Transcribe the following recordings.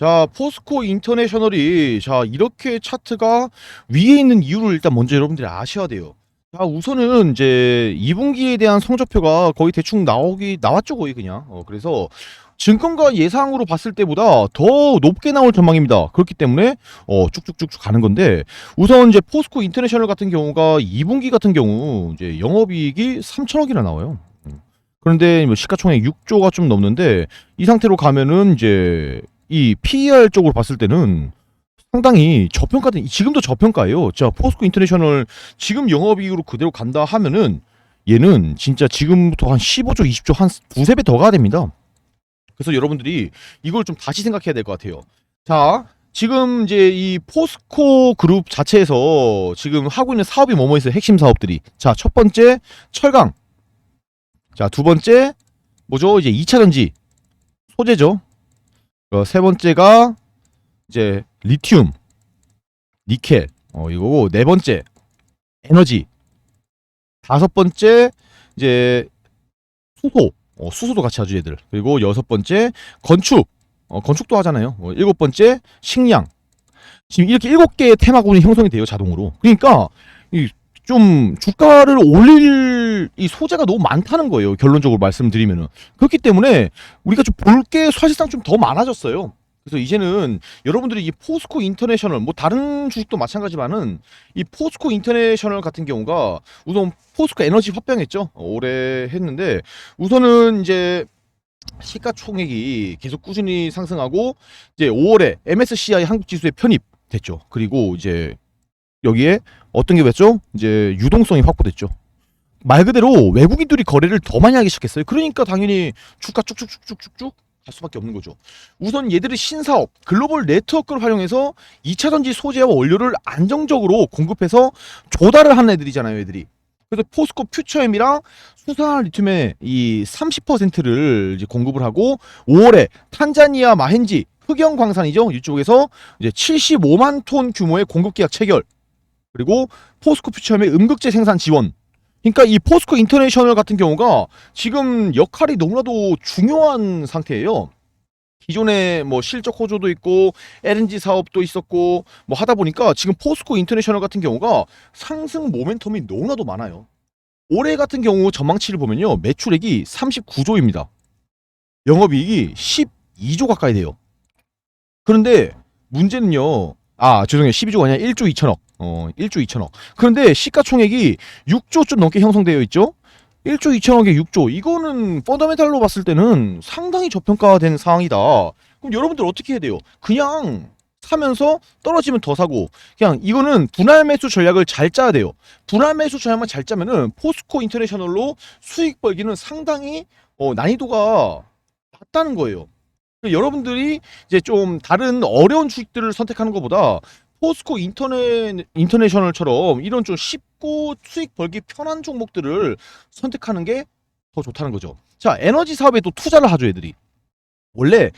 자, 포스코 인터내셔널이 자, 이렇게 차트가 위에 있는 이유를 일단 먼저 여러분들이 아셔야 돼요. 자, 우선은 이제 2분기에 대한 성적표가 거의 대충 나오기 나왔죠, 거의 그냥. 어, 그래서 증권가 예상으로 봤을 때보다 더 높게 나올 전망입니다. 그렇기 때문에 어, 쭉쭉쭉쭉 가는 건데 우선 이제 포스코 인터내셔널 같은 경우가 2분기 같은 경우 이제 영업이익이 3천억이나 나와요. 음. 그런데 뭐 시가총액 6조가 좀 넘는데 이 상태로 가면은 이제 이 PER 쪽으로 봤을 때는 상당히 저평가된 지금도 저평가예요. 자 포스코 인터내셔널 지금 영업이익으로 그대로 간다 하면은 얘는 진짜 지금부터 한 15조, 20조 한 두세 배 더 가야 됩니다. 그래서 여러분들이 이걸 좀 다시 생각해야 될 것 같아요. 자, 지금 이제 이 포스코 그룹 자체에서 지금 하고 있는 사업이 뭐뭐 있어요? 핵심 사업들이. 자, 첫 번째 철강. 자, 두 번째 뭐죠? 이제 2차 전지 소재죠. 어, 세 번째가 이제 리튬, 니켈. 어, 이거고 네 번째 에너지. 다섯 번째 이제 수소. 어, 수소도 같이 하죠 얘들. 그리고 여섯 번째 건축. 어, 건축도 하잖아요. 어, 일곱 번째 식량. 지금 이렇게 일곱 개의 테마군이 형성이 돼요 자동으로. 그러니까 이 좀 주가를 올릴 이 소재가 너무 많다는 거예요. 결론적으로 말씀드리면은 그렇기 때문에 우리가 좀 볼 게 사실상 좀 더 많아졌어요. 그래서 이제는 여러분들이 이 포스코 인터내셔널 뭐 다른 주식도 마찬가지만은 이 포스코 인터내셔널 같은 경우가 우선 포스코 에너지 합병했죠. 어, 올해 했는데 우선은 이제 시가총액이 계속 꾸준히 상승하고 이제 5월에 MSCI 한국 지수에 편입됐죠. 그리고 이제 여기에 어떤 게 됐죠? 이제 유동성이 확보됐죠. 말 그대로 외국인들이 거래를 더 많이 하기 시작했어요. 그러니까 당연히 주가 쭉쭉쭉쭉쭉쭉 갈 수밖에 없는 거죠. 우선 얘들의 신사업 글로벌 네트워크를 활용해서 2차 전지 소재와 원료를 안정적으로 공급해서 조달을 하는 애들이잖아요, 애들이. 그래서 포스코 퓨처엠이랑 수산화 리튬의 이 30%를 이제 공급을 하고 5월에 탄자니아 마헨지 흑연 광산이죠. 이쪽에서 이제 75만 톤 규모의 공급 계약 체결. 그리고 포스코 퓨처엠의 음극재 생산 지원. 그러니까 이 포스코 인터내셔널 같은 경우가 지금 역할이 너무나도 중요한 상태예요. 기존에 뭐 실적 호조도 있고 LNG 사업도 있었고 뭐 하다 보니까 지금 포스코 인터내셔널 같은 경우가 상승 모멘텀이 너무나도 많아요. 올해 같은 경우 전망치를 보면요. 매출액이 39조입니다. 영업이익이 12조 가까이 돼요. 그런데 문제는요. 아, 죄송해요. 12조가 아니라 1조 2천억. 어, 1조 2천억. 그런데 시가총액이 6조 좀 넘게 형성되어 있죠. 1조 2천억에 6조. 이거는 펀더멘탈로 봤을 때는 상당히 저평가된 상황이다. 그럼 여러분들 어떻게 해야 돼요? 그냥 사면서 떨어지면 더 사고 그냥 이거는 분할 매수 전략을 잘 짜야 돼요. 분할 매수 전략만 잘 짜면은 포스코 인터내셔널로 수익 벌기는 상당히 어, 난이도가 낮다는 거예요. 여러분들이 이제 좀 다른 어려운 주식들을 선택하는 것보다 포스코 인터넷 인터내셔널처럼 이런 좀 쉽고 수익 벌기 편한 종목들을 선택하는 게 더 좋다는 거죠. 자, 에너지 사업에 또 투자를 하죠, 애들이. 원래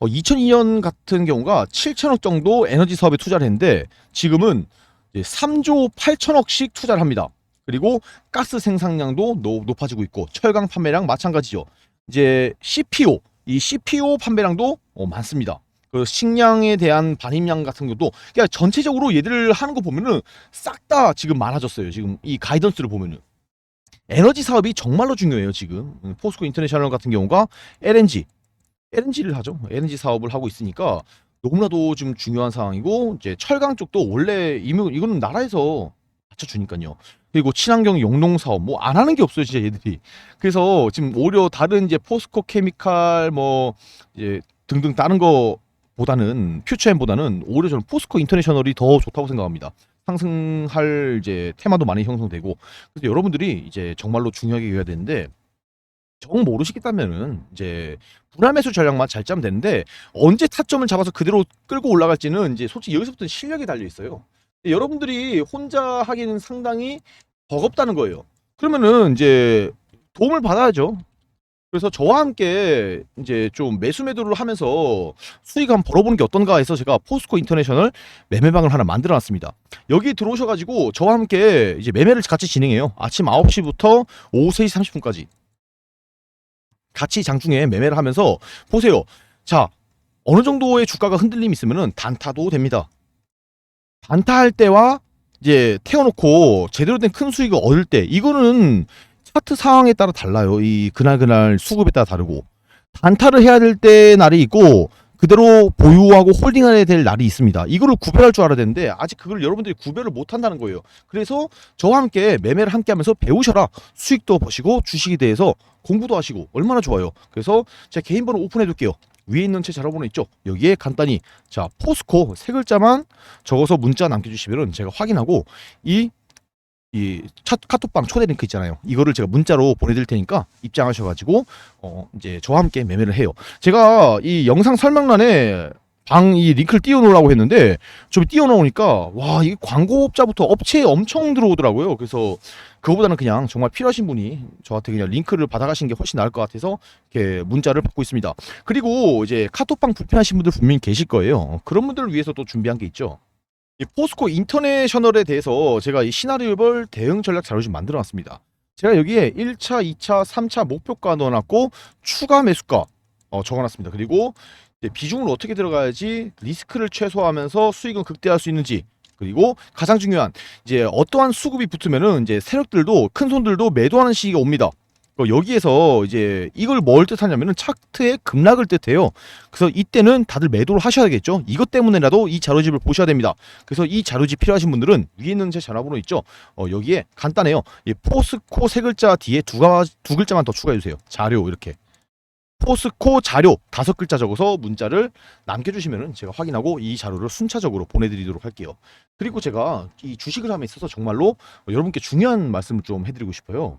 2002년 같은 경우가 7천억 정도 에너지 사업에 투자를 했는데 지금은 이제 3조 8천억씩 투자를 합니다. 그리고 가스 생산량도 노- 높아지고 있고 철강 판매량 마찬가지죠. 이제 CPO 이 CPO 판매량도 어, 많습니다. 그 식량에 대한 반입량 같은 것도 그러니까 전체적으로 얘들을 하는 거 보면은 싹 다 지금 많아졌어요. 지금 이 가이던스를 보면은 에너지 사업이 정말로 중요해요. 지금 음, 포스코 인터내셔널 같은 경우가 LNG LNG를 하죠. LNG 사업을 하고 있으니까 너무나도 좀 중요한 상황이고 이제 철강 쪽도 원래 이거 이거는 나라에서 받쳐주니까요. 그리고 친환경 용농 사업 뭐 안 하는 게 없어요, 진짜 얘들이. 그래서 지금 오히려 다른 이제 포스코 케미칼 뭐 이제 등등 다른 거 보다는 퓨처엠보다는 오히려 저는 포스코 인터내셔널이 더 좋다고 생각합니다. 상승할 이제 테마도 많이 형성되고 그래서 여러분들이 이제 정말로 중요하게 여겨야 되는데 정 모르시겠다면은 이제 분할 매수 전략만 잘 짜면 되는데 언제 타점을 잡아서 그대로 끌고 올라갈지는 이제 솔직히 여기서부터 실력이 달려 있어요. 여러분들이 혼자 하기는 상당히 버겁다는 거예요. 그러면은 이제 도움을 받아야죠. 그래서 저와 함께 이제 좀 매수 매도를 하면서 수익 한번 벌어보는 게 어떤가 해서 제가 포스코 인터내셔널 매매방을 하나 만들어 놨습니다. 여기 들어오셔가지고 저와 함께 이제 매매를 같이 진행해요. 아침 9시부터 오후 3시 30분까지. 같이 장중에 매매를 하면서 보세요. 자, 어느 정도의 주가가 흔들림이 있으면은 단타도 됩니다. 단타할 때와 이제 태워놓고 제대로 된 큰 수익을 얻을 때 이거는 차트 상황에 따라 달라요. 이 그날 그날 수급에 따라 다르고 단타를 해야 될 때 날이 있고 그대로 보유하고 홀딩해야 될 날이 있습니다. 이거를 구별할 줄 알아야 되는데 아직 그걸 여러분들이 구별을 못 한다는 거예요. 그래서 저와 함께 매매를 함께 하면서 배우셔라. 수익도 보시고 주식에 대해서 공부도 하시고 얼마나 좋아요. 그래서 제가 개인 번호 오픈해 둘게요. 위에 있는 제 전화번호 있죠? 여기에 간단히 자 포스코 세 글자만 적어서 문자 남겨주시면은 제가 확인하고 이 이 카톡방 초대 링크 있잖아요. 이거를 제가 문자로 보내드릴 테니까 입장하셔가지고 어 이제 저와 함께 매매를 해요. 제가 이 영상 설명란에 방 이 링크를 띄워놓으라고 했는데 좀 띄워놓으니까 와 이게 광고업자부터 업체에 엄청 들어오더라고요. 그래서 그거보다는 그냥 정말 필요하신 분이 저한테 그냥 링크를 받아가시는 게 훨씬 나을 것 같아서 이렇게 문자를 받고 있습니다. 그리고 이제 카톡방 불편하신 분들 분명히 계실 거예요. 그런 분들을 위해서 또 준비한 게 있죠. 이 포스코 인터내셔널에 대해서 제가 이 시나리오별 대응 전략 자료 좀 만들어 놨습니다. 제가 여기에 1차, 2차, 3차 목표가 넣어놨고 추가 매수가 어, 적어놨습니다. 그리고 비중을 어떻게 들어가야지 리스크를 최소화하면서 수익을 극대화할 수 있는지 그리고 가장 중요한 이제 어떠한 수급이 붙으면은 이제 세력들도 큰 손들도 매도하는 시기가 옵니다. 어, 여기에서 이제 이걸 뭘 뜻하냐면은 차트의 급락을 뜻해요. 그래서 이때는 다들 매도를 하셔야겠죠. 이것 때문에라도 이 자료집을 보셔야 됩니다. 그래서 이 자료집 필요하신 분들은 위에 있는 제 전화번호 있죠. 어, 여기에 간단해요. 이 포스코 세 글자 뒤에 두, 가, 두 글자만 더 추가해 주세요. 자료 이렇게. 포스코 자료 다섯 글자 적어서 문자를 남겨주시면은 제가 확인하고 이 자료를 순차적으로 보내드리도록 할게요. 그리고 제가 이 주식을 함에 있어서 정말로 여러분께 중요한 말씀을 좀 해드리고 싶어요.